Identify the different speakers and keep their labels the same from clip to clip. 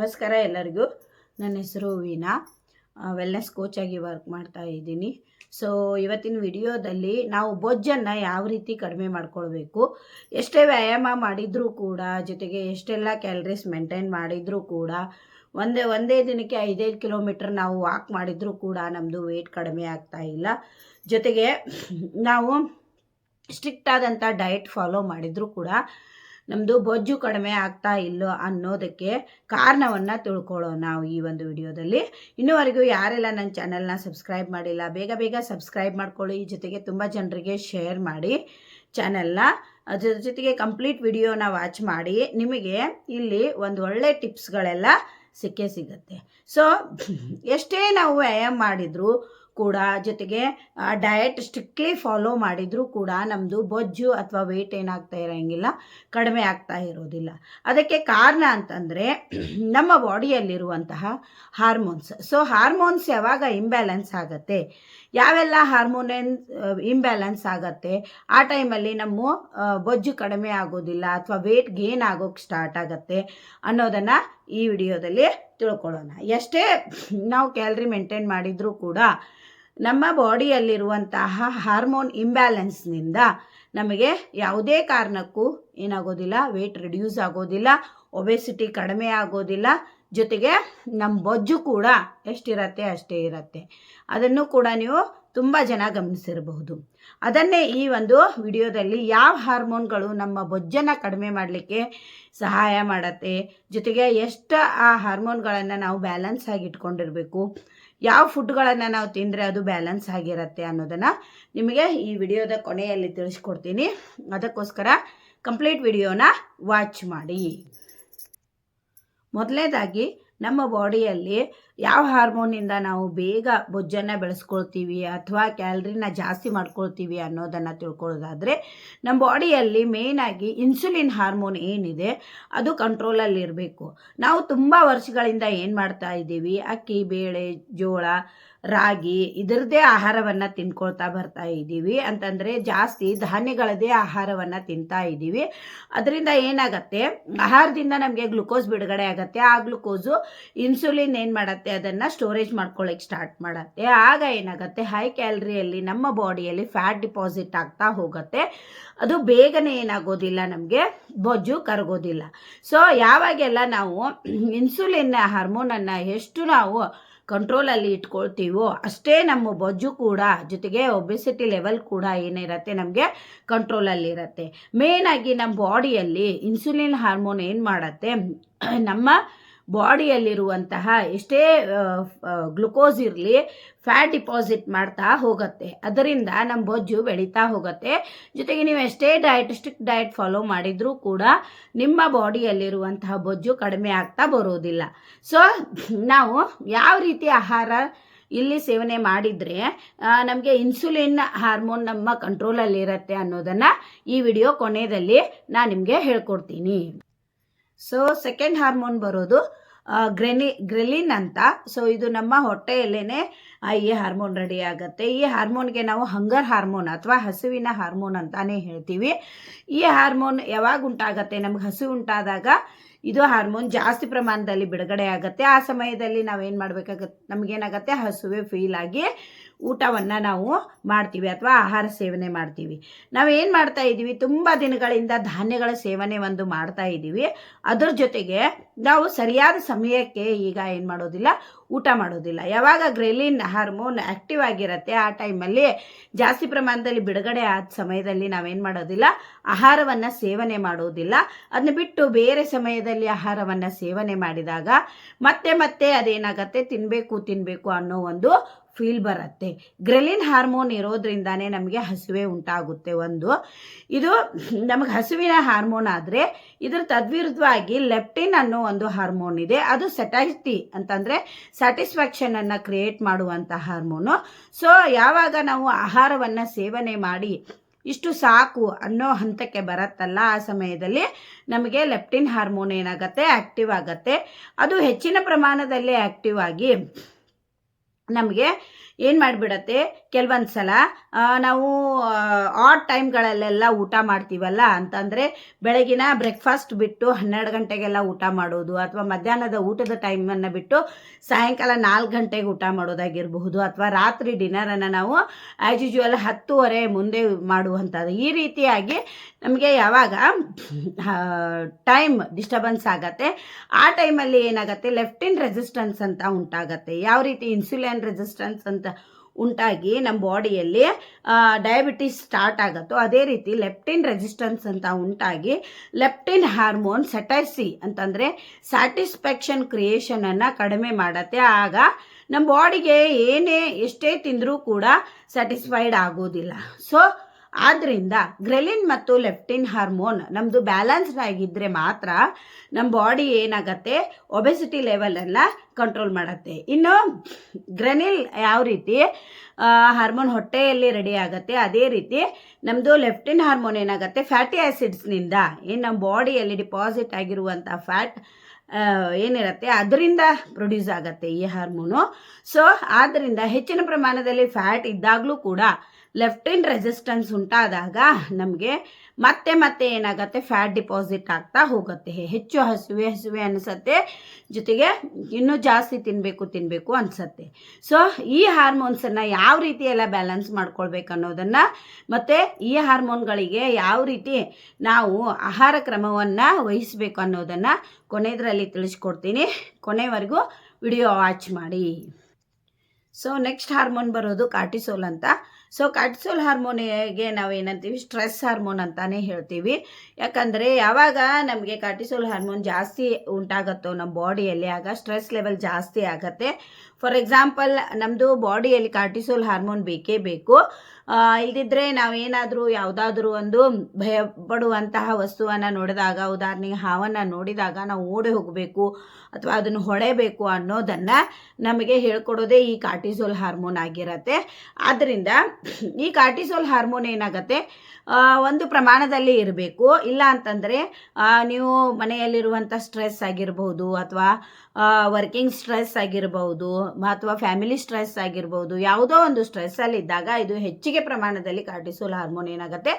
Speaker 1: ನಮಸ್ಕಾರ ಎಲ್ಲರಿಗೂ. ನನ್ನ ಹೆಸರು ವೀಣಾ. ವೆಲ್ನೆಸ್ ಕೋಚಾಗಿ ವರ್ಕ್ ಮಾಡ್ತಾ ಇದ್ದೀನಿ. ಸೊ ಇವತ್ತಿನ ವಿಡಿಯೋದಲ್ಲಿ ನಾವು ಬೊಜ್ಜನ್ನು ಯಾವ ರೀತಿ ಕಡಿಮೆ ಮಾಡ್ಕೊಳ್ಬೇಕು, ಎಷ್ಟೇ ವ್ಯಾಯಾಮ ಮಾಡಿದರೂ ಕೂಡ, ಜೊತೆಗೆ ಎಷ್ಟೆಲ್ಲ ಕ್ಯಾಲರೀಸ್ ಮೇಂಟೈನ್ ಮಾಡಿದರೂ ಕೂಡ, ಒಂದೇ ಒಂದೇ ದಿನಕ್ಕೆ ಐದೈದು ಕಿಲೋಮೀಟ್ರ್ ನಾವು ವಾಕ್ ಮಾಡಿದರೂ ಕೂಡ ನಮ್ಮದು ವೆಯ್ಟ್ ಕಡಿಮೆ ಆಗ್ತಾ ಇಲ್ಲ. ಜೊತೆಗೆ ನಾವು ಸ್ಟ್ರಿಕ್ಟ್ ಆದಂಥ ಡಯಟ್ ಫಾಲೋ ಮಾಡಿದರೂ ಕೂಡ ನಮ್ಮದು ಬೊಜ್ಜು ಕಡಿಮೆ ಆಗ್ತಾ ಇಲ್ಲೋ ಅನ್ನೋದಕ್ಕೆ ಕಾರಣವನ್ನು ತಿಳ್ಕೊಳ್ಳೋ ನಾವು ಈ ಒಂದು ವಿಡಿಯೋದಲ್ಲಿ. ಇನ್ನುವರೆಗೂ ಯಾರೆಲ್ಲ ನನ್ನ ಚಾನಲ್ನ ಸಬ್ಸ್ಕ್ರೈಬ್ ಮಾಡಿಲ್ಲ, ಬೇಗ ಬೇಗ ಸಬ್ಸ್ಕ್ರೈಬ್ ಮಾಡ್ಕೊಳ್ಳಿ. ಜೊತೆಗೆ ತುಂಬ ಜನರಿಗೆ ಶೇರ್ ಮಾಡಿ ಚಾನೆಲ್ನ. ಅದ್ರ ಜೊತೆಗೆ ಕಂಪ್ಲೀಟ್ ವಿಡಿಯೋನ ವಾಚ್ ಮಾಡಿ. ನಿಮಗೆ ಇಲ್ಲಿ ಒಂದು ಒಳ್ಳೆ ಟಿಪ್ಸ್ಗಳೆಲ್ಲ ಸಿಕ್ಕೇ ಸಿಗುತ್ತೆ. ಸೊ, ಎಷ್ಟೇ ನಾವು ವ್ಯಾಯಾಮ ಮಾಡಿದರೂ ಕೂಡ ಜೊತೆಗೆ ಡಯಟ್ ಸ್ಟ್ರಿಕ್ಟ್ಲಿ ಫಾಲೋ ಮಾಡಿದರೂ ಕೂಡ ನಮ್ಮದು ಬೊಜ್ಜು ಅಥವಾ ವೆಯ್ಟ್ ಏನಾಗ್ತಾ ಇರೋಂಗಿಲ್ಲ, ಕಡಿಮೆ ಆಗ್ತಾ ಇರೋದಿಲ್ಲ. ಅದಕ್ಕೆ ಕಾರಣ ಅಂತಂದರೆ, ನಮ್ಮ ಬಾಡಿಯಲ್ಲಿರುವಂತಹ ಹಾರ್ಮೋನ್ಸ್ ಸೊ ಹಾರ್ಮೋನ್ಸ್ ಯಾವಾಗ ಇಂಬ್ಯಾಲೆನ್ಸ್ ಆಗುತ್ತೆ? ಯಾವೆಲ್ಲ ಹಾರ್ಮೋನ್ ಇಂಬ್ಯಾಲೆನ್ಸ್ ಆಗುತ್ತೆ? ಆ ಟೈಮಲ್ಲಿ ನಮ್ಮ ಬೊಜ್ಜು ಕಡಿಮೆ ಆಗೋದಿಲ್ಲ ಅಥವಾ ವೆಯ್ಟ್ ಗೇನ್ ಆಗೋಕೆ ಸ್ಟಾರ್ಟ್ ಆಗುತ್ತೆ ಅನ್ನೋದನ್ನು ಈ ವಿಡಿಯೋದಲ್ಲಿ ತಿಳ್ಕೊಳ್ಳೋಣ. ಎಷ್ಟೇ, ನಾವು ಕ್ಯಾಲ್ರಿ ಮೇಂಟೈನ್ ಮಾಡಿದರೂ ಕೂಡ ನಮ್ಮ ಬಾಡಿಯಲ್ಲಿರುವಂತಹ ಹಾರ್ಮೋನ್ ಇಂಬ್ಯಾಲೆನ್ಸ್ನಿಂದ ನಮಗೆ ಯಾವುದೇ ಕಾರಣಕ್ಕೂ ಏನಾಗೋದಿಲ್ಲ ವೆಯ್ಟ್ ರಿಡ್ಯೂಸ್ ಆಗೋದಿಲ್ಲ ಒಬೆಸಿಟಿ ಕಡಿಮೆ ಆಗೋದಿಲ್ಲ, ಜೊತೆಗೆ ನಮ್ಮ ಬೊಜ್ಜು ಕೂಡ ಎಷ್ಟಿರತ್ತೆ ಅಷ್ಟೇ ಇರತ್ತೆ. ಅದನ್ನು ಕೂಡ ನೀವು ತುಂಬ ಜನ ಗಮನಿಸಿರಬಹುದು. ಅದನ್ನೇ ಈ ಒಂದು ವಿಡಿಯೋದಲ್ಲಿ ಯಾವ ಹಾರ್ಮೋನ್ಗಳು ನಮ್ಮ ಬೊಜ್ಜನ್ನು ಕಡಿಮೆ ಮಾಡಲಿಕ್ಕೆ ಸಹಾಯ ಮಾಡತ್ತೆ, ಜೊತೆಗೆ ಎಷ್ಟು ಆ ಹಾರ್ಮೋನ್ಗಳನ್ನು ನಾವು ಬ್ಯಾಲೆನ್ಸ್ ಆಗಿ ಇಟ್ಕೊಂಡಿರಬೇಕು ಯಾವ ಫುಡ್ಗಳನ್ನು ನಾವು ತಿಂದರೆ ಅದು ಬ್ಯಾಲೆನ್ಸ್ ಆಗಿರುತ್ತೆ ಅನ್ನೋದನ್ನು ನಿಮಗೆ ಈ ವಿಡಿಯೋದ ಕೊನೆಯಲ್ಲಿ ತಿಳಿಸ್ಕೊಡ್ತೀನಿ. ಅದಕ್ಕೋಸ್ಕರ ಕಂಪ್ಲೀಟ್ ವಿಡಿಯೋನ ವಾಚ್ ಮಾಡಿ. ಮೊದಲನೇದಾಗಿ ನಮ್ಮ ಬಾಡಿಯಲ್ಲಿ ಯಾವ ಹಾರ್ಮೋನಿಂದ ನಾವು ಬೇಗ ಬೊಜ್ಜನ್ನು ಬೆಳೆಸ್ಕೊಳ್ತೀವಿ ಅಥವಾ ಕ್ಯಾಲ್ರಿನ ಜಾಸ್ತಿ ಮಾಡ್ಕೊಳ್ತೀವಿ ಅನ್ನೋದನ್ನು ತಿಳ್ಕೊಳ್ಳೋದಾದರೆ ನಮ್ಮ ಬಾಡಿಯಲ್ಲಿ ಮೇಯ್ನಾಗಿ ಇನ್ಸುಲಿನ್ ಹಾರ್ಮೋನ್ ಏನಿದೆ ಅದು ಕಂಟ್ರೋಲಲ್ಲಿ ಇರಬೇಕು. ನಾವು ತುಂಬ ವರ್ಷಗಳಿಂದ ಏನು ಮಾಡ್ತಾ ಇದ್ದೀವಿ? ಅಕ್ಕಿ, ಬೇಳೆ, ಜೋಳ ರಾಗಿ ಇದರದೇ ಆಹಾರವನ್ನು ತಿನ್ಕೊಳ್ತಾ ಬರ್ತಾ ಇದ್ದೀವಿ. ಅಂತಂದರೆ ಜಾಸ್ತಿ ಧಾನ್ಯಗಳದೇ ಆಹಾರವನ್ನು ತಿಂತಾ ಇದ್ದೀವಿ. ಅದರಿಂದ ಏನಾಗತ್ತೆ? ಆಹಾರದಿಂದ ನಮಗೆ ಗ್ಲುಕೋಸ್ ಬಿಡುಗಡೆ ಆಗುತ್ತೆ. ಆ ಗ್ಲುಕೋಸು ಇನ್ಸುಲಿನ್ ಏನು ಮಾಡುತ್ತೆ? ಅದನ್ನು ಸ್ಟೋರೇಜ್ ಮಾಡ್ಕೊಳ್ಳೋಕ್ಕೆ ಸ್ಟಾರ್ಟ್ ಮಾಡುತ್ತೆ. ಆಗ ಏನಾಗುತ್ತೆ? ಹೈ ಕ್ಯಾಲ್ರಿಯಲ್ಲಿ ನಮ್ಮ ಬಾಡಿಯಲ್ಲಿ ಫ್ಯಾಟ್ ಡಿಪಾಸಿಟ್ ಆಗ್ತಾ ಹೋಗುತ್ತೆ. ಅದು ಬೇಗನೆ ಏನಾಗೋದಿಲ್ಲ ನಮಗೆ. ಬೊಜ್ಜು ಕರಗೋದಿಲ್ಲ. ಸೊ, ಯಾವಾಗೆಲ್ಲ ನಾವು ಇನ್ಸುಲಿನ್ ಹಾರ್ಮೋನನ್ನು ಎಷ್ಟು ನಾವು ಕಂಟ್ರೋಲಲ್ಲಿ ಇಟ್ಕೊಳ್ತೀವೋ, ಅಷ್ಟೇ ನಮ್ಮ ಬೊಜ್ಜು ಕೂಡ, ಜೊತೆಗೆ ಒಬೆಸಿಟಿ ಲೆವೆಲ್ ಕೂಡ ಏನಿರುತ್ತೆ ನಮಗೆ ಕಂಟ್ರೋಲಲ್ಲಿ ಇರುತ್ತೆ. ಮೇಯ್ನಾಗಿ ನಮ್ಮ ಬಾಡಿಯಲ್ಲಿ ಇನ್ಸುಲಿನ್ ಹಾರ್ಮೋನ್ ಏನು ಮಾಡತ್ತೆ? ನಮ್ಮ ಬಾಡಿಯಲ್ಲಿರುವಂತಹ ಎಷ್ಟೇ ಗ್ಲುಕೋಸ್ ಇರಲಿ, ಫ್ಯಾಟ್ ಡಿಪಾಸಿಟ್ ಮಾಡ್ತಾ ಹೋಗುತ್ತೆ. ಅದರಿಂದ ನಮ್ಮ ಬೊಜ್ಜು ಬೆಳೀತಾ ಹೋಗುತ್ತೆ. ಜೊತೆಗೆ ನೀವು ಎಷ್ಟೇ ಡಯಟ್, ಸ್ಟ್ರಿಕ್ಟ್ ಡಯಟ್ ಫಾಲೋ ಮಾಡಿದರೂ ಕೂಡ ನಿಮ್ಮ ಬಾಡಿಯಲ್ಲಿರುವಂತಹ ಬೊಜ್ಜು ಕಡಿಮೆ ಆಗ್ತಾ ಬರೋದಿಲ್ಲ. ಸೊ, ನಾವು ಯಾವ ರೀತಿ ಆಹಾರ ಇಲ್ಲಿ ಸೇವನೆ ಮಾಡಿದರೆ ನಮಗೆ ಇನ್ಸುಲಿನ್ ಹಾರ್ಮೋನ್ ನಮ್ಮ ಕಂಟ್ರೋಲಲ್ಲಿ ಇರುತ್ತೆ ಅನ್ನೋದನ್ನು ಈ ವಿಡಿಯೋ ಕೊನೆಯಲ್ಲಿ ನಾನು ನಿಮಗೆ ಹೇಳ್ಕೊಡ್ತೀನಿ. ಸೊ ಸೆಕೆಂಡ್ ಹಾರ್ಮೋನ್ ಬರೋದು ಗ್ರೆನಿ, ಗ್ರೆಲಿನ್ ಅಂತ. ಸೊ ಇದು ನಮ್ಮ ಹೊಟ್ಟೆಯಲ್ಲೇ ಈ ಹಾರ್ಮೋನ್ ರೆಡಿ ಆಗುತ್ತೆ. ಈ ಹಾರ್ಮೋನ್ಗೆ ನಾವು ಹಂಗರ್ ಹಾರ್ಮೋನ್ ಅಥವಾ ಹಸುವಿನ ಹಾರ್ಮೋನ್ ಅಂತಾನೆ ಹೇಳ್ತೀವಿ. ಈ ಹಾರ್ಮೋನ್ ಯಾವಾಗ ಉಂಟಾಗತ್ತೆ? ನಮ್ಗೆ ಹಸು ಉಂಟಾದಾಗ ಇದು ಹಾರ್ಮೋನ್ ಜಾಸ್ತಿ ಪ್ರಮಾಣದಲ್ಲಿ ಬಿಡುಗಡೆ ಆಗುತ್ತೆ. ಆ ಸಮಯದಲ್ಲಿ ನಾವೇನು ಮಾಡಬೇಕಾಗತ್ತೆ ನಮಗೇನಾಗತ್ತೆ? ಹಸುವೆ ಫೀಲ್ ಆಗಿ ಊಟವನ್ನು ನಾವು ಮಾಡ್ತೀವಿ ಅಥವಾ ಆಹಾರ ಸೇವನೆ ಮಾಡ್ತೀವಿ. ನಾವೇನು ಮಾಡ್ತಾ ಇದ್ದೀವಿ? ತುಂಬ ದಿನಗಳಿಂದ ಧಾನ್ಯಗಳ ಸೇವನೆ ಒಂದು ಮಾಡ್ತಾ ಇದ್ದೀವಿ. ಅದ್ರ ಜೊತೆಗೆ ನಾವು ಸರಿಯಾದ ಸಮಯಕ್ಕೆ ಈಗ ಏನು ಮಾಡೋದಿಲ್ಲ? ಊಟ ಮಾಡೋದಿಲ್ಲ. ಯಾವಾಗ ಗ್ರೆಲಿನ್ ಹಾರ್ಮೋನ್ ಆ್ಯಕ್ಟಿವ್ ಆಗಿರುತ್ತೆ ಆ ಟೈಮಲ್ಲಿ ಜಾಸ್ತಿ ಪ್ರಮಾಣದಲ್ಲಿ ಬಿಡುಗಡೆ ಆದ ಸಮಯದಲ್ಲಿ ನಾವೇನು ಮಾಡೋದಿಲ್ಲ? ಆಹಾರವನ್ನು ಸೇವನೆ ಮಾಡೋದಿಲ್ಲ. ಅದನ್ನ ಬಿಟ್ಟು ಬೇರೆ ಸಮಯದಲ್ಲಿ ಆಹಾರವನ್ನು ಸೇವನೆ ಮಾಡಿದಾಗ ಮತ್ತೆ ಮತ್ತೆ ಅದೇನಾಗತ್ತೆ? ತಿನ್ನಬೇಕು ತಿನ್ನಬೇಕು ಅನ್ನೋ ಒಂದು ಫೀಲ್ ಬರುತ್ತೆ. ಗ್ರೆಲಿನ್ ಹಾರ್ಮೋನ್ ಇರೋದ್ರಿಂದಾನೇ ನಮಗೆ ಹಸುವೆ ಉಂಟಾಗುತ್ತೆ ಒಂದು. ಇದು ನಮಗೆ ಹಸುವಿನ ಹಾರ್ಮೋನ್ ಆದರೆ ಇದರ ತದ್ವಿರುದ್ಧವಾಗಿ ಲೆಪ್ಟಿನ್ ಅನ್ನೋ ಒಂದು ಹಾರ್ಮೋನ್ ಇದೆ. ಅದು ಸೆಟೈಟಿ ಅಂತಂದರೆ ಸ್ಯಾಟಿಸ್ಫ್ಯಾಕ್ಷನನ್ನು ಕ್ರಿಯೇಟ್ ಮಾಡುವಂಥ ಹಾರ್ಮೋನು ಸೊ ಯಾವಾಗ ನಾವು ಆಹಾರವನ್ನು ಸೇವನೆ ಮಾಡಿ ಇಷ್ಟು ಸಾಕು ಅನ್ನೋ ಹಂತಕ್ಕೆ ಬರತ್ತಲ್ಲ, ಆ ಸಮಯದಲ್ಲಿ ನಮಗೆ ಲೆಪ್ಟಿನ್ ಹಾರ್ಮೋನ್ ಏನಾಗುತ್ತೆ? ಆ್ಯಕ್ಟಿವ್ ಆಗುತ್ತೆ. ಅದು ಹೆಚ್ಚಿನ ಪ್ರಮಾಣದಲ್ಲಿ ಆ್ಯಕ್ಟಿವ್ ಆಗಿ ನಮಗೆ ಏನು ಮಾಡಿಬಿಡತ್ತೆ? ಕೆಲವೊಂದು ಸಲ ನಾವು ಆಟ್ ಟೈಮ್ಗಳಲ್ಲೆಲ್ಲ ಊಟ ಮಾಡ್ತೀವಲ್ಲ ಅಂತಂದರೆ ಬೆಳಗಿನ ಬ್ರೇಕ್ಫಾಸ್ಟ್ ಬಿಟ್ಟು ಹನ್ನೆರಡು ಗಂಟೆಗೆಲ್ಲ ಊಟ ಮಾಡೋದು ಅಥವಾ ಮಧ್ಯಾಹ್ನದ ಊಟದ ಟೈಮನ್ನು ಬಿಟ್ಟು ಸಾಯಂಕಾಲ ನಾಲ್ಕು ಗಂಟೆಗೆ ಊಟ ಮಾಡೋದಾಗಿರಬಹುದು ಅಥವಾ ರಾತ್ರಿ ಡಿನ್ನರನ್ನು ನಾವು ಆ್ಯಸ್ ಯೂಶುವಲ್ ಹತ್ತುವರೆ ಮುಂದೆ ಮಾಡುವಂಥದ್ದು. ಈ ರೀತಿಯಾಗಿ ನಮಗೆ ಯಾವಾಗ ಟೈಮ್ ಡಿಸ್ಟರ್ಬೆನ್ಸ್ ಆಗತ್ತೆ. ಆ ಟೈಮಲ್ಲಿ ಏನಾಗುತ್ತೆ? ಲೆಫ್ಟಿನ್ ರೆಸಿಸ್ಟೆನ್ಸ್ ಅಂತ ಉಂಟಾಗತ್ತೆ. ಯಾವ ರೀತಿ ಇನ್ಸುಲಿನ್ ರೆಸಿಸ್ಟೆನ್ಸ್ ಅಂತ ಉಂಟಾಗಿ ನಮ್ಮ ಬಾಡಿಯಲ್ಲಿ ಡಯಾಬಿಟಿಸ್ ಸ್ಟಾರ್ಟ್ ಆಗುತ್ತೋ, ಅದೇ ರೀತಿ ಲೆಪ್ಟಿನ್ ರೆಸಿಸ್ಟೆನ್ಸ್ ಅಂತ ಉಂಟಾಗಿ ಲೆಪ್ಟಿನ್ ಹಾರ್ಮೋನ್ ಸೆಟೈಸಿ ಅಂತಂದರೆ ಸ್ಯಾಟಿಸ್ಫ್ಯಾಕ್ಷನ್ ಕ್ರಿಯೇಷನನ್ನು ಕಡಿಮೆ ಮಾಡತ್ತೆ. ಆಗ ನಮ್ಮ ಬಾಡಿಗೆ ಏನೇ ಎಷ್ಟೇ ತಿಂದರೂ ಕೂಡ ಸ್ಯಾಟಿಸ್ಫೈಡ್ ಆಗೋದಿಲ್ಲ. ಸೊ ಆದ್ದರಿಂದ ಗ್ರೆಲಿನ್ ಮತ್ತು ಲೆಪ್ಟಿನ್ ಹಾರ್ಮೋನ್ ನಮ್ಮದು ಬ್ಯಾಲೆನ್ಸ್ಡ್ ಆಗಿದ್ದರೆ ಮಾತ್ರ ನಮ್ಮ ಬಾಡಿ ಏನಾಗತ್ತೆ? ಒಬೆಸಿಟಿ ಲೆವೆಲನ್ನು ಕಂಟ್ರೋಲ್ ಮಾಡುತ್ತೆ. ಇನ್ನು ಗ್ರೆನಿಲ್ ಯಾವ ರೀತಿ ಹಾರ್ಮೋನ್ ಹೊಟ್ಟೆಯಲ್ಲಿ ರೆಡಿ ಆಗುತ್ತೆ, ಅದೇ ರೀತಿ ನಮ್ಮದು ಲೆಫ್ಟಿನ್ ಹಾರ್ಮೋನ್ ಏನಾಗುತ್ತೆ? ಫ್ಯಾಟಿ ಆ್ಯಸಿಡ್ಸ್ನಿಂದ ಏನು ನಮ್ಮ ಬಾಡಿಯಲ್ಲಿ ಡಿಪಾಸಿಟ್ ಆಗಿರುವಂಥ ಫ್ಯಾಟ್ ಏನಿರುತ್ತೆ? ಅದರಿಂದ ಪ್ರೊಡ್ಯೂಸ್ ಆಗುತ್ತೆ ಈ ಹಾರ್ಮೋನು. ಸೊ ಆದ್ದರಿಂದ ಹೆಚ್ಚಿನ ಪ್ರಮಾಣದಲ್ಲಿ ಫ್ಯಾಟ್ ಇದ್ದಾಗಲೂ ಕೂಡ ಲೆಫ್ಟಿನ್ ರೆಸಿಸ್ಟೆನ್ಸ್ ಉಂಟಾದಾಗ ನಮಗೆ ಮತ್ತೆ ಮತ್ತೆ ಏನಾಗುತ್ತೆ? ಫ್ಯಾಟ್ ಡಿಪಾಸಿಟ್ ಆಗ್ತಾ ಹೋಗುತ್ತೆ. ಹೆಚ್ಚು ಹಸುವೆ ಹಸುವೆ ಅನಿಸತ್ತೆ. ಜೊತೆಗೆ ಇನ್ನೂ ಜಾಸ್ತಿ ತಿನ್ನಬೇಕು ತಿನ್ನಬೇಕು ಅನಿಸತ್ತೆ. ಸೊ ಈ ಹಾರ್ಮೋನ್ಸನ್ನು ಯಾವ ರೀತಿ ಎಲ್ಲ ಬ್ಯಾಲೆನ್ಸ್ ಮಾಡ್ಕೊಳ್ಬೇಕು ಅನ್ನೋದನ್ನು ಮತ್ತು ಈ ಹಾರ್ಮೋನ್ಗಳಿಗೆ ಯಾವ ರೀತಿ ನಾವು ಆಹಾರ ಕ್ರಮವನ್ನು ವಹಿಸಬೇಕು ಅನ್ನೋದನ್ನು ಕೊನೆಯದರಲ್ಲಿ ತಿಳಿಸ್ಕೊಡ್ತೀನಿ. ಕೊನೆವರೆಗೂ ವಿಡಿಯೋ ವಾಚ್ ಮಾಡಿ. ಸೊ ನೆಕ್ಸ್ಟ್ ಹಾರ್ಮೋನ್ ಬರೋದು ಕಾರ್ಟಿಸೋಲ್ ಅಂತ. ಸೊ ಕಾರ್ಟಿಸೋಲ್ ಹಾರ್ಮೋನಿಗೆ ನಾವು ಏನಂತೀವಿ? ಸ್ಟ್ರೆಸ್ ಹಾರ್ಮೋನ್ ಅಂತಾನೆ ಹೇಳ್ತೀವಿ. ಯಾಕಂದರೆ ಯಾವಾಗ ನಮಗೆ ಕಾರ್ಟಿಸೋಲ್ ಹಾರ್ಮೋನ್ ಜಾಸ್ತಿ ಉಂಟಾಗುತ್ತೋ ನಮ್ಮ ಬಾಡಿಯಲ್ಲಿ, ಆಗ ಸ್ಟ್ರೆಸ್ ಲೆವೆಲ್ ಜಾಸ್ತಿ ಆಗತ್ತೆ. ಫಾರ್ ಎಕ್ಸಾಂಪಲ್ ನಮ್ಮದು ಬಾಡಿಯಲ್ಲಿ ಕಾರ್ಟಿಸೋಲ್ ಹಾರ್ಮೋನ್ ಬೇಕೇ ಬೇಕು. ಇಲ್ದಿದ್ರೆ ನಾವೇನಾದರೂ ಯಾವುದಾದ್ರೂ ಒಂದು ಭಯ ಪಡುವಂತಹ ವಸ್ತುವನ್ನು ನೋಡಿದಾಗ ಉದಾಹರಣೆಗೆ ಹಾವನ್ನು ನೋಡಿದಾಗ ನಾವು ಓಡಿ ಹೋಗಬೇಕು ಅಥವಾ ಅದನ್ನು ಹೊಡೆಯಬೇಕು ಅನ್ನೋದನ್ನು ನಮಗೆ ಹೇಳ್ಕೊಡೋದೇ ಈ ಕಾರ್ಟಿಸೋಲ್ ಹಾರ್ಮೋನ್ ಆಗಿರತ್ತೆ. ಆದ್ದರಿಂದ ಈ ಕಾರ್ಟಿಸೋಲ್ ಹಾರ್ಮೋನ್ ಏನಾಗುತ್ತೆ? ಆ, ಒಂದು ಪ್ರಮಾಣದಲ್ಲಿ ಇರಬೇಕು. ಇಲ್ಲ ಅಂತಂದರೆ ನೀವು ಮನೆಯಲ್ಲಿರುವಂಥ ಸ್ಟ್ರೆಸ್ ಆಗಿರ್ಬೋದು ಅಥವಾ ವರ್ಕಿಂಗ್ ಸ್ಟ್ರೆಸ್ ಆಗಿರ್ಬೋದು ಅಥವಾ ಫ್ಯಾಮಿಲಿ ಸ್ಟ್ರೆಸ್ ಆಗಿರ್ಬೋದು, ಯಾವುದೋ ಒಂದು ಸ್ಟ್ರೆಸ್ಸಲ್ಲಿದ್ದಾಗ ಇದು ಹೆಚ್ಚಿಗೆ ಪ್ರಮಾಣದಲ್ಲಿ ಕಾರ್ಟಿಸೋಲ್ ಹಾರ್ಮೋನ್ ಏನಾಗುತ್ತೆ?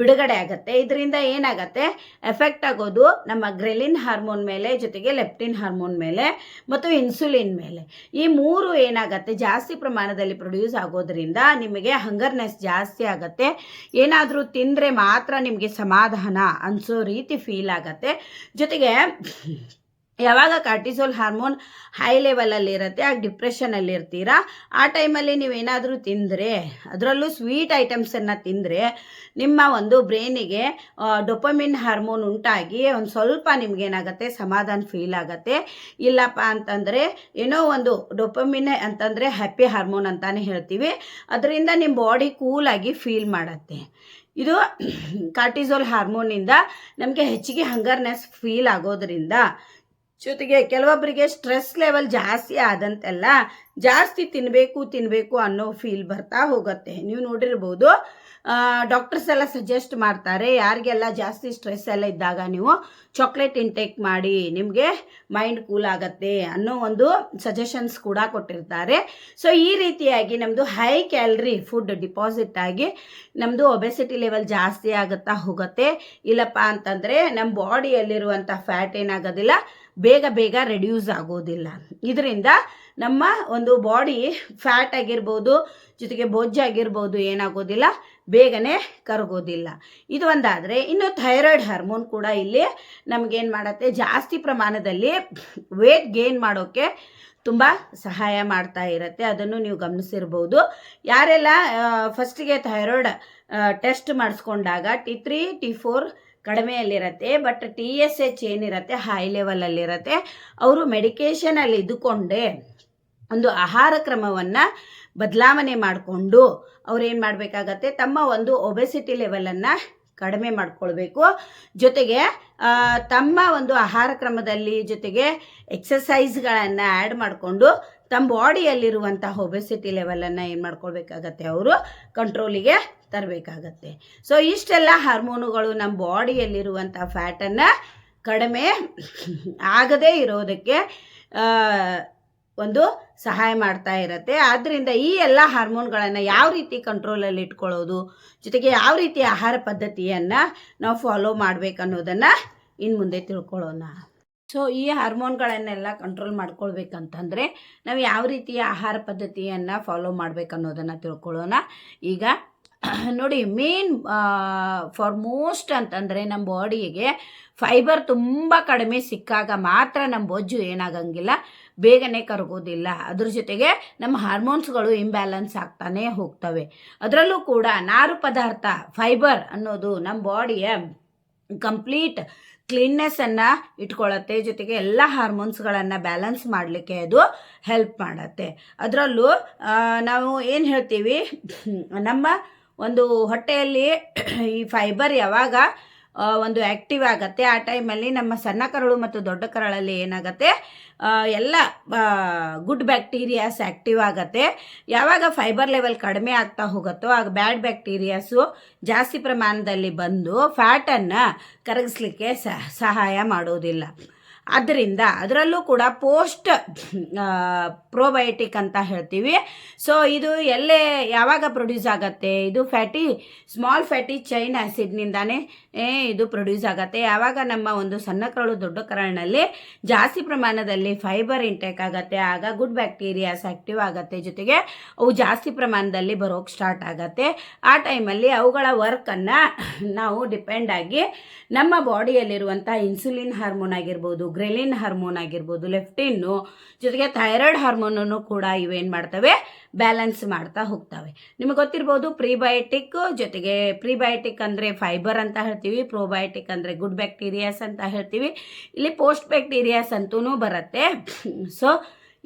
Speaker 1: ಬಿಡುಗಡೆ ಆಗುತ್ತೆ. ಇದರಿಂದ ಏನಾಗುತ್ತೆ? ಎಫೆಕ್ಟ್ ಆಗೋದು ನಮ್ಮ ಗ್ರೆಲಿನ್ ಹಾರ್ಮೋನ್ ಮೇಲೆ, ಜೊತೆಗೆ ಲೆಪ್ಟಿನ್ ಹಾರ್ಮೋನ್ ಮೇಲೆ ಮತ್ತು ಇನ್ಸುಲಿನ್ ಮೇಲೆ. ಈ ಮೂರು ಏನಾಗುತ್ತೆ? ಜಾಸ್ತಿ ಪ್ರಮಾಣದಲ್ಲಿ ಪ್ರೊಡ್ಯೂಸ್ ಆಗೋದ್ರಿಂದ ನಿಮಗೆ ಹಂಗರ್ನೆಸ್ ಜಾಸ್ತಿ ಆಗುತ್ತೆ. ಏನಾದರೂ ತಿಂದರೆ ಮಾತ್ರ ನಿಮಗೆ ಸಮಾಧಾನ ಅನಿಸೋ ರೀತಿ ಫೀಲ್ ಆಗತ್ತೆ. ಜೊತೆಗೆ ಯಾವಾಗ ಕಾರ್ಟಿಸೋಲ್ ಹಾರ್ಮೋನ್ ಹೈ ಲೆವೆಲಲ್ಲಿ ಇರುತ್ತೆ, ಆಗ ಡಿಪ್ರೆಷನಲ್ಲಿ ಇರ್ತೀರಾ, ಆ ಟೈಮಲ್ಲಿ ನೀವೇನಾದರೂ ತಿಂದರೆ, ಅದರಲ್ಲೂ ಸ್ವೀಟ್ ಐಟಮ್ಸನ್ನು ತಿಂದರೆ ನಿಮ್ಮ ಒಂದು ಬ್ರೈನಿಗೆ ಡೊಪಮಿನ್ ಹಾರ್ಮೋನ್ ಉಂಟಾಗಿ ಒಂದು ಸ್ವಲ್ಪ ನಿಮ್ಗೇನಾಗುತ್ತೆ ಸಮಾಧಾನ ಫೀಲ್ ಆಗುತ್ತೆ. ಇಲ್ಲಪ್ಪ ಅಂತಂದರೆ ಏನೋ ಒಂದು ಡೊಪಮಿನ್ ಅಂತಂದರೆ ಹ್ಯಾಪಿ ಹಾರ್ಮೋನ್ ಅಂತಲೇ ಹೇಳ್ತೀವಿ. ಅದರಿಂದ ನಿಮ್ಮ ಬಾಡಿ ಕೂಲಾಗಿ ಫೀಲ್ ಮಾಡುತ್ತೆ. ಇದು ಕಾರ್ಟಿಸೋಲ್ ಹಾರ್ಮೋನಿಂದ ನಮಗೆ ಹೆಚ್ಚಿಗೆ ಹಂಗರ್ನೆಸ್ ಫೀಲ್ ಆಗೋದ್ರಿಂದ ಜೊತೆಗೆ ಕೆಲವೊಬ್ಬರಿಗೆ ಸ್ಟ್ರೆಸ್ ಲೆವೆಲ್ ಜಾಸ್ತಿ ಆದಂತೆಲ್ಲ ಜಾಸ್ತಿ ತಿನ್ನಬೇಕು ತಿನ್ನಬೇಕು ಅನ್ನೋ ಫೀಲ್ ಬರ್ತಾ ಹೋಗುತ್ತೆ. ನೀವು ನೋಡಿರ್ಬೋದು ಡಾಕ್ಟರ್ಸ್ ಎಲ್ಲ ಸಜೆಸ್ಟ್ ಮಾಡ್ತಾರೆ, ಯಾರಿಗೆಲ್ಲ ಜಾಸ್ತಿ ಸ್ಟ್ರೆಸ್ ಎಲ್ಲ ಇದ್ದಾಗ ನೀವು ಚಾಕ್ಲೇಟ್ ಇಂಟೇಕ್ ಮಾಡಿ ನಿಮಗೆ ಮೈಂಡ್ ಕೂಲ್ ಆಗತ್ತೆ ಅನ್ನೋ ಒಂದು ಸಜೆಷನ್ಸ್ ಕೂಡ ಕೊಟ್ಟಿರ್ತಾರೆ. ಸೊ ಈ ರೀತಿಯಾಗಿ ನಮ್ಮದು ಹೈ ಕ್ಯಾಲ್ರಿ ಫುಡ್ ಡಿಪಾಸಿಟ್ ಆಗಿ ನಮ್ಮದು ಒಬೆಸಿಟಿ ಲೆವೆಲ್ ಜಾಸ್ತಿ ಆಗುತ್ತಾ ಹೋಗುತ್ತೆ. ಇಲ್ಲಪ್ಪ ಅಂತಂದರೆ ನಮ್ಮ ಬಾಡಿಯಲ್ಲಿರುವಂಥ ಫ್ಯಾಟ್ ಏನಾಗೋದಿಲ್ಲ ಬೇಗ ಬೇಗ ರೆಡ್ಯೂಸ್ ಆಗೋದಿಲ್ಲ. ಇದರಿಂದ ನಮ್ಮ ಒಂದು ಬಾಡಿ ಫ್ಯಾಟ್ ಆಗಿರ್ಬೋದು, ಜೊತೆಗೆ ಬೊಜ್ಜಾಗಿರ್ಬೋದು ಏನಾಗೋದಿಲ್ಲ, ಬೇಗನೆ ಕರಗೋದಿಲ್ಲ. ಇದು ಒಂದಾದರೆ, ಇನ್ನು ಥೈರಾಯ್ಡ್ ಹಾರ್ಮೋನ್ ಕೂಡ ಇಲ್ಲಿ ನಮಗೇನು ಮಾಡುತ್ತೆ, ಜಾಸ್ತಿ ಪ್ರಮಾಣದಲ್ಲಿ ವೇಟ್ ಗೇನ್ ಮಾಡೋಕ್ಕೆ ತುಂಬ ಸಹಾಯ ಮಾಡ್ತಾ ಇರುತ್ತೆ. ಅದನ್ನು ನೀವು ಗಮನಿಸಿರ್ಬೋದು. ಯಾರೆಲ್ಲ ಫಸ್ಟಿಗೆ ಥೈರಾಯ್ಡ್ ಟೆಸ್ಟ್ ಮಾಡಿಸ್ಕೊಂಡಾಗ ಟಿ ತ್ರೀ ಟಿ ಫೋರ್ ಕಡಿಮೆಯಲ್ಲಿರುತ್ತೆ ಬಟ್ ಟಿ ಎಸ್ ಎಚ್ ಏನಿರುತ್ತೆ ಹೈ ಲೆವೆಲಲ್ಲಿರುತ್ತೆ ಅವರು ಮೆಡಿಕೇಷನಲ್ಲಿ ಇದ್ದುಕೊಂಡೇ ಒಂದು ಆಹಾರ ಕ್ರಮವನ್ನು ಬದಲಾವಣೆ ಮಾಡಿಕೊಂಡು ಅವ್ರೇನು ಮಾಡಬೇಕಾಗತ್ತೆ, ತಮ್ಮ ಒಂದು ಒಬೆಸಿಟಿ ಲೆವೆಲನ್ನು ಕಡಿಮೆ ಮಾಡಿಕೊಳ್ಬೇಕು. ಜೊತೆಗೆ ತಮ್ಮ ಒಂದು ಆಹಾರ ಕ್ರಮದಲ್ಲಿ ಜೊತೆಗೆ ಎಕ್ಸಸೈಸ್ಗಳನ್ನು ಆ್ಯಡ್ ಮಾಡಿಕೊಂಡು ತಮ್ಮ ಬಾಡಿಯಲ್ಲಿರುವಂತಹ ಒಬೆಸಿಟಿ ಲೆವೆಲನ್ನು ಏನು ಮಾಡ್ಕೊಳ್ಬೇಕಾಗತ್ತೆ ಅವರು? ಕಂಟ್ರೋಲಿಗೆ ತರಬೇಕಾಗತ್ತೆ. ಸೊ ಇಷ್ಟೆಲ್ಲ ಹಾರ್ಮೋನುಗಳು ನಮ್ಮ ಬಾಡಿಯಲ್ಲಿರುವಂಥ ಫ್ಯಾಟನ್ನು ಕಡಿಮೆ ಆಗದೇ ಇರೋದಕ್ಕೆ ಒಂದು ಸಹಾಯ ಮಾಡ್ತಾ ಇರತ್ತೆ. ಆದ್ದರಿಂದ ಈ ಎಲ್ಲ ಹಾರ್ಮೋನ್ಗಳನ್ನು ಯಾವ ರೀತಿ ಕಂಟ್ರೋಲಲ್ಲಿ ಇಟ್ಕೊಳ್ಳೋದು, ಜೊತೆಗೆ ಯಾವ ರೀತಿ ಆಹಾರ ಪದ್ಧತಿಯನ್ನು ನಾವು ಫಾಲೋ ಅನ್ನೋದನ್ನು ಇನ್ನು ಮುಂದೆ ತಿಳ್ಕೊಳ್ಳೋಣ. ಸೊ ಈ ಹಾರ್ಮೋನ್ಗಳನ್ನೆಲ್ಲ ಕಂಟ್ರೋಲ್ ಮಾಡ್ಕೊಳ್ಬೇಕಂತಂದರೆ ನಾವು ಯಾವ ರೀತಿಯ ಆಹಾರ ಪದ್ಧತಿಯನ್ನು ಫಾಲೋ ಅನ್ನೋದನ್ನು ತಿಳ್ಕೊಳ್ಳೋಣ. ಈಗ ನೋಡಿ ಮೇನ್ ಫಾರ್ ಮೋಸ್ಟ್ ಅಂತಂದರೆ ನಮ್ಮ ಬಾಡಿಗೆ ಫೈಬರ್ ತುಂಬ ಕಡಿಮೆ ಸಿಕ್ಕಾಗ ಮಾತ್ರ ನಮ್ಮ ಬೊಜ್ಜು ಏನಾಗಂಗಿಲ್ಲ, ಬೇಗನೆ ಕರಗೋದಿಲ್ಲ. ಅದ್ರ ಜೊತೆಗೆ ನಮ್ಮ ಹಾರ್ಮೋನ್ಸ್ಗಳು ಇಂಬ್ಯಾಲೆನ್ಸ್ ಆಗ್ತಾನೆ ಹೋಗ್ತವೆ. ಅದರಲ್ಲೂ ಕೂಡ ನಾರು ಪದಾರ್ಥ ಫೈಬರ್ ಅನ್ನೋದು ನಮ್ಮ ಬಾಡಿಯ ಕಂಪ್ಲೀಟ್ ಕ್ಲೀನ್ನೆಸ್ಸನ್ನು ಇಟ್ಕೊಳ್ಳುತ್ತೆ ಜೊತೆಗೆ ಎಲ್ಲ ಹಾರ್ಮೋನ್ಸ್ಗಳನ್ನು ಬ್ಯಾಲೆನ್ಸ್ ಮಾಡಲಿಕ್ಕೆ ಅದು ಹೆಲ್ಪ್ ಮಾಡುತ್ತೆ. ಅದರಲ್ಲೂ ನಾವು ಏನು ಹೇಳ್ತೀವಿ, ನಮ್ಮ ಒಂದು ಹೊಟ್ಟೆಯಲ್ಲಿ ಈ ಫೈಬರ್ ಯಾವಾಗ ಒಂದು ಆ್ಯಕ್ಟಿವ್ ಆಗುತ್ತೆ, ಆ ಟೈಮಲ್ಲಿ ನಮ್ಮ ಸಣ್ಣ ಕರಳು ಮತ್ತು ದೊಡ್ಡ ಕರಳಲ್ಲಿ ಏನಾಗುತ್ತೆ ಎಲ್ಲ ಗುಡ್ ಬ್ಯಾಕ್ಟೀರಿಯಾಸ್ ಆ್ಯಕ್ಟಿವ್ ಆಗುತ್ತೆ. ಯಾವಾಗ ಫೈಬರ್ ಲೆವೆಲ್ ಕಡಿಮೆ ಆಗ್ತಾ ಹೋಗುತ್ತೋ, ಆಗ ಬ್ಯಾಡ್ ಬ್ಯಾಕ್ಟೀರಿಯಾಸು ಜಾಸ್ತಿ ಪ್ರಮಾಣದಲ್ಲಿ ಬಂದು ಫ್ಯಾಟನ್ನು ಕರಗಿಸ್ಲಿಕ್ಕೆ ಸಹಾಯ ಮಾಡೋದಿಲ್ಲ. ಆದ್ದರಿಂದ ಅದರಲ್ಲೂ ಕೂಡ ಪೋಸ್ಟ್ ಪ್ರೋಬಯೋಟಿಕ್ ಅಂತ ಹೇಳ್ತೀವಿ. ಸೊ ಇದು ಎಲ್ಲೇ ಯಾವಾಗ ಪ್ರೊಡ್ಯೂಸ್ ಆಗತ್ತೆ? ಇದು ಫ್ಯಾಟಿ ಸ್ಮಾಲ್ ಫ್ಯಾಟಿ ಚೈನ್ ಆ್ಯಸಿಡ್ನಿಂದಾನೇ ಇದು ಪ್ರೊಡ್ಯೂಸ್ ಆಗುತ್ತೆ. ಯಾವಾಗ ನಮ್ಮ ಒಂದು ಸಣ್ಣ ಕರಳು ದೊಡ್ಡ ಕರಳಿನಲ್ಲಿ ಜಾಸ್ತಿ ಪ್ರಮಾಣದಲ್ಲಿ ಫೈಬರ್ ಇಂಟೇಕ್ ಆಗುತ್ತೆ, ಆಗ ಗುಡ್ ಬ್ಯಾಕ್ಟೀರಿಯಾಸ್ ಆ್ಯಕ್ಟಿವ್ ಆಗುತ್ತೆ ಜೊತೆಗೆ ಅವು ಜಾಸ್ತಿ ಪ್ರಮಾಣದಲ್ಲಿ ಬರೋಕ್ಕೆ ಸ್ಟಾರ್ಟ್ ಆಗುತ್ತೆ. ಆ ಟೈಮಲ್ಲಿ ಅವುಗಳ ವರ್ಕನ್ನು ನಾವು ಡಿಪೆಂಡ್ ಆಗಿ ನಮ್ಮ ಬಾಡಿಯಲ್ಲಿರುವಂಥ ಇನ್ಸುಲಿನ್ ಹಾರ್ಮೋನ್ ಆಗಿರ್ಬೋದು ಗ್ರೆಲಿನ್ ಹಾರ್ಮೋನ್ ಆಗಿರ್ಬೋದು, ಲೆಫ್ಟಿನ್ನು ಜೊತೆಗೆ ಥೈರಾಯ್ಡ್ ಹಾರ್ಮೋನನ್ನು ಕೂಡ ಇವೇನು ಮಾಡ್ತವೆ? ಬ್ಯಾಲೆನ್ಸ್ ಮಾಡ್ತಾ ಹೋಗ್ತವೆ. ನಿಮಗೆ ಗೊತ್ತಿರ್ಬೋದು, ಪ್ರೀಬಯೋಟಿಕ್ ಜೊತೆಗೆ ಪ್ರೀಬಯೋಟಿಕ್ ಅಂದರೆ ಫೈಬರ್ ಅಂತ ಹೇಳ್ತೀವಿ, ಪ್ರೋಬಯೋಟಿಕ್ ಅಂದರೆ ಗುಡ್ ಬ್ಯಾಕ್ಟೀರಿಯಾಸ್ ಅಂತ ಹೇಳ್ತೀವಿ. ಇಲ್ಲಿ ಪೋಸ್ಟ್ ಬ್ಯಾಕ್ಟೀರಿಯಾಸ್ ಅಂತೂ ಬರುತ್ತೆ. ಸೊ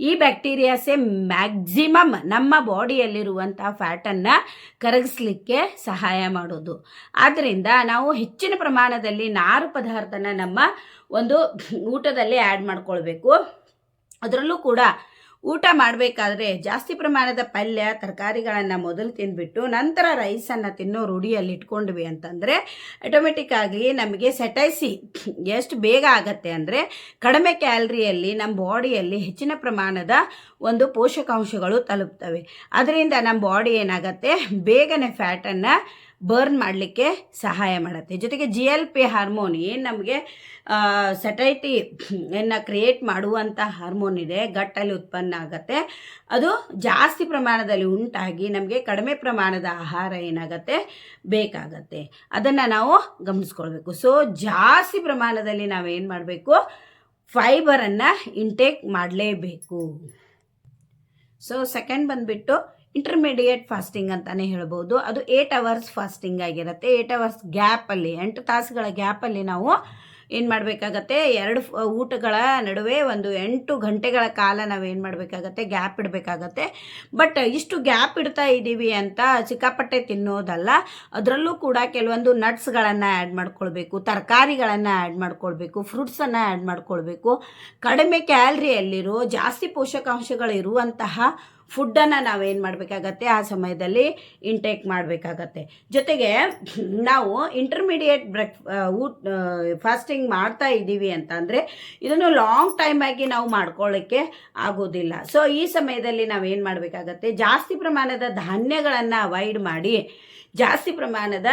Speaker 1: ಈ ಬ್ಯಾಕ್ಟೀರಿಯಾಸೇ ಮ್ಯಾಕ್ಸಿಮಮ್ ನಮ್ಮ ಬಾಡಿಯಲ್ಲಿರುವಂಥ ಫ್ಯಾಟನ್ನು ಕರಗಿಸ್ಲಿಕ್ಕೆ ಸಹಾಯ ಮಾಡೋದು. ಆದ್ದರಿಂದ ನಾವು ಹೆಚ್ಚಿನ ಪ್ರಮಾಣದಲ್ಲಿ ನಾರು ಪದಾರ್ಥನ ನಮ್ಮ ಒಂದು ಊಟದಲ್ಲಿ ಆ್ಯಡ್ ಮಾಡ್ಕೊಳ್ಬೇಕು. ಅದರಲ್ಲೂ ಕೂಡ ಊಟ ಮಾಡಬೇಕಾದ್ರೆ ಜಾಸ್ತಿ ಪ್ರಮಾಣದ ಪಲ್ಯ, ತರಕಾರಿಗಳನ್ನು ಮೊದಲು ತಿಂದುಬಿಟ್ಟು ನಂತರ ರೈಸನ್ನು ತಿನ್ನೋ ರೂಢಿಯಲ್ಲಿ ಇಟ್ಕೊಂಡ್ವಿ ಅಂತಂದರೆ ಆಟೋಮೆಟಿಕ್ಕಾಗಿ ನಮಗೆ ಸೆಟೈಸಿ ಎಷ್ಟು ಬೇಗ ಆಗತ್ತೆ ಅಂದರೆ ಕಡಿಮೆ ಕ್ಯಾಲ್ರಿಯಲ್ಲಿ ನಮ್ಮ ಬಾಡಿಯಲ್ಲಿ ಹೆಚ್ಚಿನ ಪ್ರಮಾಣದ ಒಂದು ಪೋಷಕಾಂಶಗಳು ತಲುಪ್ತವೆ. ಅದರಿಂದ ನಮ್ಮ ಬಾಡಿ ಏನಾಗುತ್ತೆ? ಬೇಗನೆ ಫ್ಯಾಟನ್ನು ಬರ್ನ್ ಮಾಡಲಿಕ್ಕೆ ಸಹಾಯ ಮಾಡುತ್ತೆ. ಜೊತೆಗೆ ಜಿ ಎಲ್ ಪಿ ಹಾರ್ಮೋನ್ ಏನು ನಮಗೆ ಸೆಟೈಟಿ ಎನ್ನ ಕ್ರಿಯೇಟ್ ಮಾಡುವಂಥ ಹಾರ್ಮೋನ್ ಇದೆ, ಗಟ್ಟಲ್ಲಿ ಉತ್ಪನ್ನ ಆಗುತ್ತೆ. ಅದು ಜಾಸ್ತಿ ಪ್ರಮಾಣದಲ್ಲಿ ಉಂಟಾಗಿ ನಮಗೆ ಕಡಿಮೆ ಪ್ರಮಾಣದ ಆಹಾರ ಏನಾಗುತ್ತೆ? ಬೇಕಾಗತ್ತೆ. ಅದನ್ನು ನಾವು ಗಮನಿಸ್ಕೊಳ್ಬೇಕು. ಸೊ ಜಾಸ್ತಿ ಪ್ರಮಾಣದಲ್ಲಿ ನಾವೇನು ಮಾಡಬೇಕು? ಫೈಬರನ್ನು ಇಂಟೇಕ್ ಮಾಡಲೇಬೇಕು. ಸೊ ಸೆಕೆಂಡ್ ಬಂದುಬಿಟ್ಟು ಇಂಟರ್ಮೀಡಿಯೇಟ್ ಫಾಸ್ಟಿಂಗ್ ಅಂತಲೇ ಹೇಳ್ಬೋದು. ಅದು ಏಟ್ ಅವರ್ಸ್ ಫಾಸ್ಟಿಂಗ್ ಆಗಿರುತ್ತೆ. ಏಟ್ ಅವರ್ಸ್ ಗ್ಯಾಪಲ್ಲಿ ಎಂಟು ತಾಸುಗಳ ಗ್ಯಾಪಲ್ಲಿ ನಾವು ಏನು ಮಾಡಬೇಕಾಗತ್ತೆ? ಎರಡು ಊಟಗಳ ನಡುವೆ ಒಂದು ಎಂಟು ಗಂಟೆಗಳ ಕಾಲ ನಾವು ಏನು ಮಾಡಬೇಕಾಗತ್ತೆ? ಗ್ಯಾಪ್ ಇಡಬೇಕಾಗತ್ತೆ. ಬಟ್ ಇಷ್ಟು ಗ್ಯಾಪ್ ಇಡ್ತಾ ಇದ್ದೀವಿ ಅಂತ ಸಿಕ್ಕಾಪಟ್ಟೆ ತಿನ್ನೋದಲ್ಲ. ಅದರಲ್ಲೂ ಕೂಡ ಕೆಲವೊಂದು ನಟ್ಸ್ಗಳನ್ನು ಆ್ಯಡ್ ಮಾಡ್ಕೊಳ್ಬೇಕು, ತರಕಾರಿಗಳನ್ನು ಆ್ಯಡ್ ಮಾಡ್ಕೊಳ್ಬೇಕು ಫ್ರೂಟ್ಸನ್ನು ಆ್ಯಡ್ ಮಾಡ್ಕೊಳ್ಬೇಕು. ಕಡಿಮೆ ಕ್ಯಾಲ್ರಿಯಲ್ಲಿರೋ ಜಾಸ್ತಿ ಪೋಷಕಾಂಶಗಳಿರುವಂತಹ ಫುಡ್ಡನ್ನು ನಾವೇನು ಮಾಡಬೇಕಾಗತ್ತೆ? ಆ ಸಮಯದಲ್ಲಿ ಇಂಟೇಕ್ ಮಾಡಬೇಕಾಗತ್ತೆ. ಜೊತೆಗೆ ನಾವು ಇಂಟರ್ಮೀಡಿಯೇಟ್ ಬ್ರೇಕ್ ಊಟ ಫಾಸ್ಟಿಂಗ್ ಮಾಡ್ತಾ ಇದ್ದೀವಿ ಅಂತ ಅಂದರೆ ಇದನ್ನು ಲಾಂಗ್ ಟೈಮ್ ಆಗಿ ನಾವು ಮಾಡ್ಕೊಳ್ಳೋಕ್ಕೆ ಆಗೋದಿಲ್ಲ. ಸೊ ಈ ಸಮಯದಲ್ಲಿ ನಾವೇನು ಮಾಡಬೇಕಾಗತ್ತೆ? ಜಾಸ್ತಿ ಪ್ರಮಾಣದ ಧಾನ್ಯಗಳನ್ನು ಅವಾಯ್ಡ್ ಮಾಡಿ ಜಾಸ್ತಿ ಪ್ರಮಾಣದ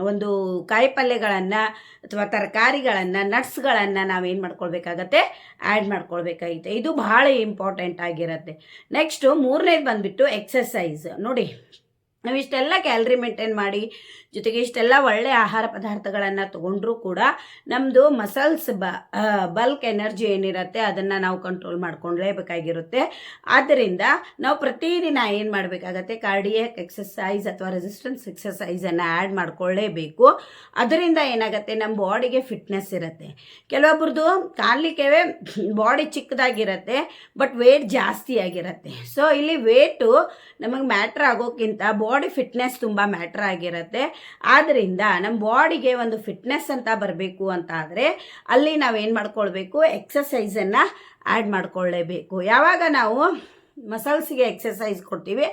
Speaker 1: ಒಂದು ಕಾಯಿಪಲ್ಯಗಳನ್ನು ಅಥವಾ ತರಕಾರಿಗಳನ್ನು ನಟ್ಸ್ಗಳನ್ನು ನಾವೇನು ಮಾಡ್ಕೊಳ್ಬೇಕಾಗತ್ತೆ? ಆ್ಯಡ್ ಮಾಡ್ಕೊಳ್ಬೇಕಾಗುತ್ತೆ. ಇದು ಭಾಳ ಇಂಪಾರ್ಟೆಂಟ್ ಆಗಿರುತ್ತೆ. ನೆಕ್ಸ್ಟು ಮೂರನೇದು ಬಂದುಬಿಟ್ಟು ಎಕ್ಸಸೈಸ್ ನೋಡಿ. ನಾವು ಇಷ್ಟೆಲ್ಲ ಕ್ಯಾಲ್ರಿ ಮೇಂಟೈನ್ ಮಾಡಿ, ಜೊತೆಗೆ ಇಷ್ಟೆಲ್ಲ ಒಳ್ಳೆಯ ಆಹಾರ ಪದಾರ್ಥಗಳನ್ನು ತೊಗೊಂಡ್ರೂ ಕೂಡ ನಮ್ಮದು ಮಸಲ್ಸ್ ಬ ಬಲ್ಕ್ ಎನರ್ಜಿ ಏನಿರುತ್ತೆ ಅದನ್ನು ನಾವು ಕಂಟ್ರೋಲ್ ಮಾಡ್ಕೊಳ್ಳೇಬೇಕಾಗಿರುತ್ತೆ ಆದ್ದರಿಂದ ನಾವು ಪ್ರತಿದಿನ ಏನು ಮಾಡಬೇಕಾಗತ್ತೆ ಕಾರ್ಡಿಯಕ್ ಎಕ್ಸಸೈಸ್ ಅಥವಾ ರೆಸಿಸ್ಟೆನ್ಸ್ ಎಕ್ಸಸೈಸನ್ನು ಆ್ಯಡ್ ಮಾಡ್ಕೊಳ್ಳೇಬೇಕು ಅದರಿಂದ ಏನಾಗುತ್ತೆ ನಮ್ಮ ಬಾಡಿಗೆ ಫಿಟ್ನೆಸ್ ಇರುತ್ತೆ. ಕೆಲವೊಬ್ರದ್ದು ಕಾಣಲಿಕ್ಕೆ ಬಾಡಿ ಚಿಕ್ಕದಾಗಿರುತ್ತೆ ಬಟ್ ವೇಟ್ ಜಾಸ್ತಿ ಆಗಿರುತ್ತೆ ಸೊ ಇಲ್ಲಿ ವೇಟು ನಮಗೆ ಮ್ಯಾಟ್ರ್ ಆಗೋಕ್ಕಿಂತ ಫಿಟ್ನೆಸ್ ತುಂಬ ಮ್ಯಾಟ್ರ್ ಆಗಿರುತ್ತೆ. ಆದ್ದರಿಂದ ನಮ್ಮ ಬಾಡಿಗೆ ಒಂದು ಫಿಟ್ನೆಸ್ ಅಂತ ಬರಬೇಕು ಅಂತ ಆದರೆ ಅಲ್ಲಿ ನಾವೇನು ಮಾಡ್ಕೊಳ್ಬೇಕು? ಎಕ್ಸಸೈಸನ್ನು ಆ್ಯಡ್ ಮಾಡ್ಕೊಳ್ಳೇಬೇಕು ಯಾವಾಗ ನಾವು ಮಸಲ್ಸ್ಗೆ ಎಕ್ಸಸೈಸ್ ಕೊಡ್ತೀವಿ.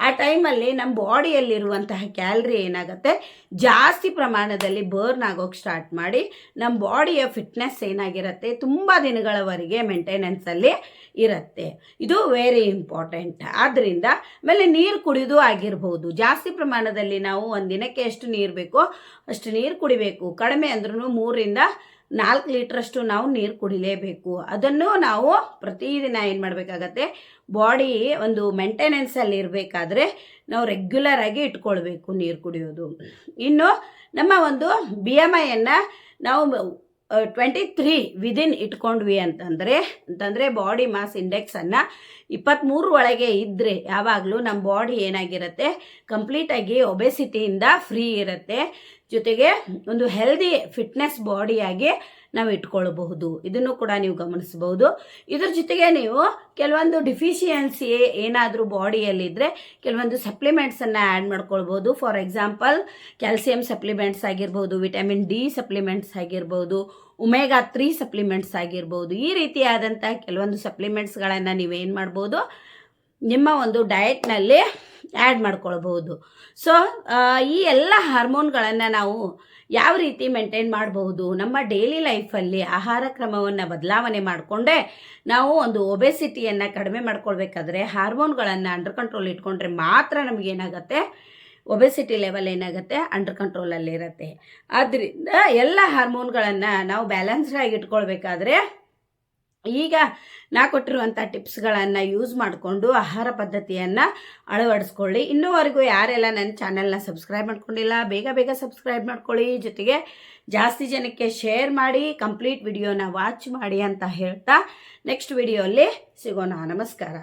Speaker 1: ಆ ಟೈಮಲ್ಲಿ ನಮ್ಮ ಬಾಡಿಯಲ್ಲಿರುವಂತಹ ಕ್ಯಾಲ್ರಿ ಏನಾಗುತ್ತೆ? ಜಾಸ್ತಿ ಪ್ರಮಾಣದಲ್ಲಿ ಬರ್ನ್ ಆಗೋಕ್ಕೆ ಸ್ಟಾರ್ಟ್ ಮಾಡಿ ನಮ್ಮ ಬಾಡಿಯ ಫಿಟ್ನೆಸ್ ಏನಾಗಿರುತ್ತೆ? ತುಂಬ ದಿನಗಳವರೆಗೆ ಮೇಂಟೆನೆನ್ಸಲ್ಲಿ ಇರುತ್ತೆ. ಇದು ವೆರಿ ಇಂಪಾರ್ಟೆಂಟ್ ಆದ್ದರಿಂದ ಆಮೇಲೆ ನೀರು ಕುಡಿದು ಆಗಿರ್ಬೋದು. ಜಾಸ್ತಿ ಪ್ರಮಾಣದಲ್ಲಿ ನಾವು ಒಂದು ದಿನಕ್ಕೆ ಎಷ್ಟು ನೀರು ಬೇಕೋ ಅಷ್ಟು ನೀರು ಕುಡಿಬೇಕು. ಕಡಿಮೆ ಅಂದ್ರೂ ಮೂರರಿಂದ ನಾಲ್ಕು ಲೀಟ್ರಷ್ಟು ನಾವು ನೀರು ಕುಡಿಲೇಬೇಕು. ಅದನ್ನು ನಾವು ಪ್ರತಿದಿನ ಏನು ಮಾಡಬೇಕಾಗತ್ತೆ, ಬಾಡಿ ಒಂದು ಮೇಂಟೆನೆನ್ಸಲ್ಲಿ ಇರಬೇಕಾದ್ರೆ ನಾವು ರೆಗ್ಯುಲರ್ ಆಗಿ ಇಟ್ಕೊಳ್ಬೇಕು ನೀರು ಕುಡಿಯೋದು. ಇನ್ನು ನಮ್ಮ ಒಂದು ಬಿ ಎಂ ಐಯನ್ನು ನಾವು ಟ್ವೆಂಟಿ ತ್ರೀ ವಿದಿನ್ ಇಟ್ಕೊಂಡ್ವಿ ಅಂತಂದರೆ ಅಂತಂದರೆ ಬಾಡಿ ಮಾಸ್ ಇಂಡೆಕ್ಸನ್ನು ಇಪ್ಪತ್ತ್ಮೂರು ಒಳಗೆ ಇದ್ದರೆ ಯಾವಾಗಲೂ ನಮ್ಮ ಬಾಡಿ ಏನಾಗಿರುತ್ತೆ? ಕಂಪ್ಲೀಟಾಗಿ ಒಬೆಸಿಟಿಯಿಂದ ಫ್ರೀ ಇರುತ್ತೆ. ಜೊತೆಗೆ ಒಂದು ಹೆಲ್ದಿ ಫಿಟ್ನೆಸ್ ಬಾಡಿಯಾಗಿ ನಾವು ಇಟ್ಕೊಳ್ಬಹುದು. ಇದನ್ನು ಕೂಡ ನೀವು ಗಮನಿಸಬಹುದು. ಇದ್ರ ಜೊತೆಗೆ ನೀವು ಕೆಲವೊಂದು ಡಿಫಿಷಿಯನ್ಸಿ ಏನಾದರೂ ಬಾಡಿಯಲ್ಲಿದ್ದರೆ ಕೆಲವೊಂದು ಸಪ್ಲಿಮೆಂಟ್ಸನ್ನು ಆ್ಯಡ್ ಮಾಡ್ಕೊಳ್ಬೋದು ಫಾರ್ ಎಕ್ಸಾಂಪಲ್ ಕ್ಯಾಲ್ಸಿಯಂ ಸಪ್ಲಿಮೆಂಟ್ಸ್ ಆಗಿರ್ಬೋದು ವಿಟಮಿನ್ ಡಿ ಸಪ್ಲಿಮೆಂಟ್ಸ್ ಆಗಿರ್ಬೋದು ಉಮೇಗಾ ತ್ರೀ ಸಪ್ಲಿಮೆಂಟ್ಸ್ ಆಗಿರ್ಬೋದು. ಈ ರೀತಿಯಾದಂಥ ಕೆಲವೊಂದು ಸಪ್ಲಿಮೆಂಟ್ಸ್ಗಳನ್ನು ನೀವೇನು ಮಾಡ್ಬೋದು? ನಿಮ್ಮ ಒಂದು ಡಯೆಟ್ನಲ್ಲಿ ಆ್ಯಡ್ ಮಾಡ್ಕೊಳ್ಬಹುದು. ಸೊ ಈ ಎಲ್ಲ ಹಾರ್ಮೋನ್ಗಳನ್ನು ನಾವು ಯಾವ ರೀತಿ ಮೇಂಟೈನ್ ಮಾಡಬಹುದು? ನಮ್ಮ ಡೈಲಿ ಲೈಫಲ್ಲಿ ಆಹಾರ ಕ್ರಮವನ್ನು ಬದಲಾವಣೆ ಮಾಡಿಕೊಂಡೇ ನಾವು ಒಂದು ಒಬೆಸಿಟಿಯನ್ನು ಕಡಿಮೆ ಮಾಡ್ಕೊಳ್ಬೇಕಾದ್ರೆ ಹಾರ್ಮೋನ್ಗಳನ್ನು ಅಂಡರ್ ಕಂಟ್ರೋಲ್ ಇಟ್ಕೊಂಡ್ರೆ ಮಾತ್ರ ನಮಗೇನಾಗತ್ತೆ ಒಬೆಸಿಟಿ ಲೆವೆಲ್ ಏನಾಗುತ್ತೆ? ಅಂಡರ್ ಕಂಟ್ರೋಲಲ್ಲಿರುತ್ತೆ ಆದ್ದರಿಂದ ಎಲ್ಲ ಹಾರ್ಮೋನ್ಗಳನ್ನು ನಾವು ಬ್ಯಾಲೆನ್ಸ್ಡ್ ಆಗಿ ಇಟ್ಕೊಳ್ಬೇಕಾದ್ರೆ ಈಗ ನಾ ಕೊಟ್ಟಿರುವಂಥ ಟಿಪ್ಸ್ಗಳನ್ನು ಯೂಸ್ ಮಾಡಿಕೊಂಡು ಆಹಾರ ಪದ್ಧತಿಯನ್ನು ಅಳವಡಿಸ್ಕೊಳ್ಳಿ. ಇನ್ನೂವರೆಗೂ ಯಾರೆಲ್ಲ ನನ್ನ ಚಾನೆಲ್ನ ಸಬ್ಸ್ಕ್ರೈಬ್ ಮಾಡ್ಕೊಂಡಿಲ್ಲ, ಬೇಗ ಬೇಗ ಸಬ್ಸ್ಕ್ರೈಬ್ ಮಾಡ್ಕೊಳ್ಳಿ. ಜೊತೆಗೆ ಜಾಸ್ತಿ ಜನಕ್ಕೆ ಶೇರ್ ಮಾಡಿ ಕಂಪ್ಲೀಟ್ ವಿಡಿಯೋನ ವಾಚ್ ಮಾಡಿ ಅಂತ ಹೇಳ್ತಾ ನೆಕ್ಸ್ಟ್ ವಿಡಿಯೋಲ್ಲಿ ಸಿಗೋಣ. ನಮಸ್ಕಾರ.